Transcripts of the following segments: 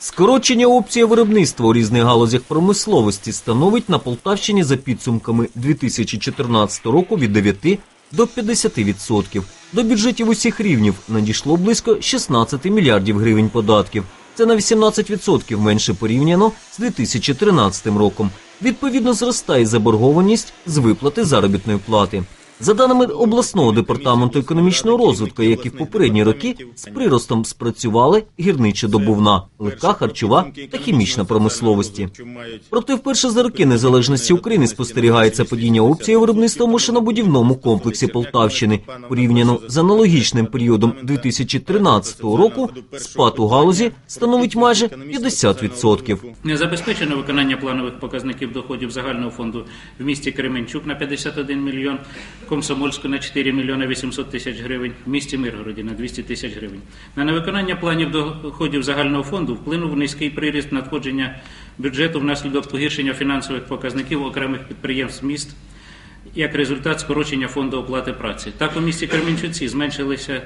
Скорочення опції виробництва у різних галузях промисловості становить на Полтавщині за підсумками 2014 року від 9 до 50%. До бюджетів усіх рівнів надійшло близько 16 мільярдів гривень податків. Це на 18% менше порівняно з 2013 роком. Відповідно, зростає заборгованість з виплати заробітної плати. За даними обласного департаменту економічного розвитку, як і в попередні роки, з приростом спрацювали гірничо-добувна, легка харчова та хімічна промисловості. Проте вперше за роки незалежності України спостерігається падіння опції виробництва в машинобудівному комплексі Полтавщини. Порівняно з аналогічним періодом 2013 року спад у галузі становить майже 50%. Не забезпечено виконання планових показників доходів загального фонду в місті Кременчук на 51 мільйон, Комсомольську на 4 мільйони 800 тисяч гривень, в місті Миргороді на 200 тисяч гривень. На невиконання планів доходів загального фонду вплинув низький приріст надходження бюджету внаслідок погіршення фінансових показників окремих підприємств міст як результат скорочення фонду оплати праці. Так у місті Кременчуці зменшилися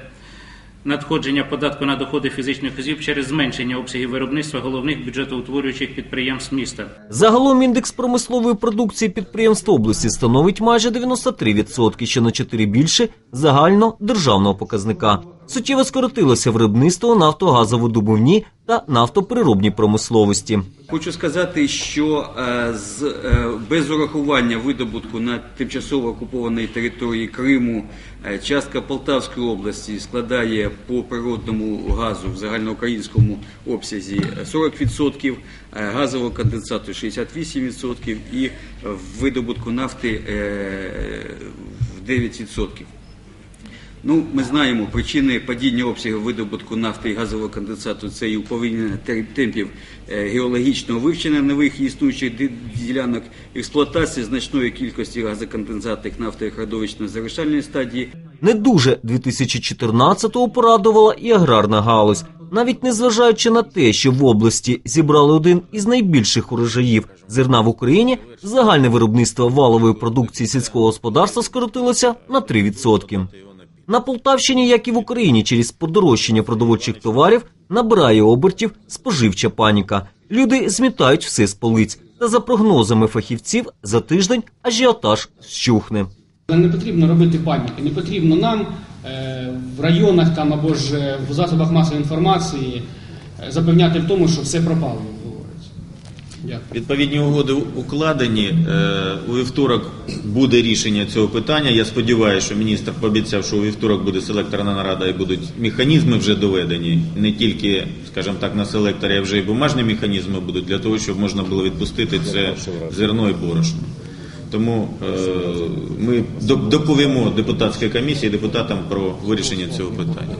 надходження податку на доходи фізичних осіб через зменшення обсягів виробництва головних бюджетоутворюючих підприємств міста. Загалом індекс промислової продукції підприємств області становить майже 93%, що на 4 більше загально державного показника. Суттєво скоротилося виробництво нафтогазово-добувні та нафтопереробній промисловості. Хочу сказати, що е, з, е, без урахування видобутку на тимчасово окупованій території Криму е, частка Полтавської області складає по природному газу в загальноукраїнському обсязі 40%, е, газового конденсату 68% і видобутку нафти в 9%. Ну, ми знаємо причини падіння обсягу видобутку нафти і газового конденсату це і уповільнення темпів е, геологічного вивчення нових існуючих ділянок, експлуатації значної кількості газоконденсатних нафтових родовищ на завершальній стадії, Не дуже 2014-го порадувала і аграрна галузь. Навіть незважаючи на те, що в області зібрали один із найбільших урожаїв зерна в Україні, загальне виробництво валової продукції сільського господарства скоротилося на 3%. На Полтавщині, як і в Україні, через подорожчання продовольчих товарів набирає обертів споживча паніка. Люди змітають все з полиць. Та за прогнозами фахівців, за тиждень ажіотаж щухне. Не потрібно робити паніки, не потрібно нам е, в районах там або ж е, в засобах масової інформації е, запевняти в тому, що все пропало. Відповідні угоди укладені. Е, У вівторок буде рішення цього питання. Я сподіваюся, що міністр пообіцяв, що у вівторок буде селекторна нарада і будуть механізми вже доведені. Не тільки, скажімо так, на селекторі, а вже і бумажні механізми будуть для того, щоб можна було відпустити це зерно і борошно. Тому е, ми доп- доповімо депутатській комісії депутатам про вирішення цього питання.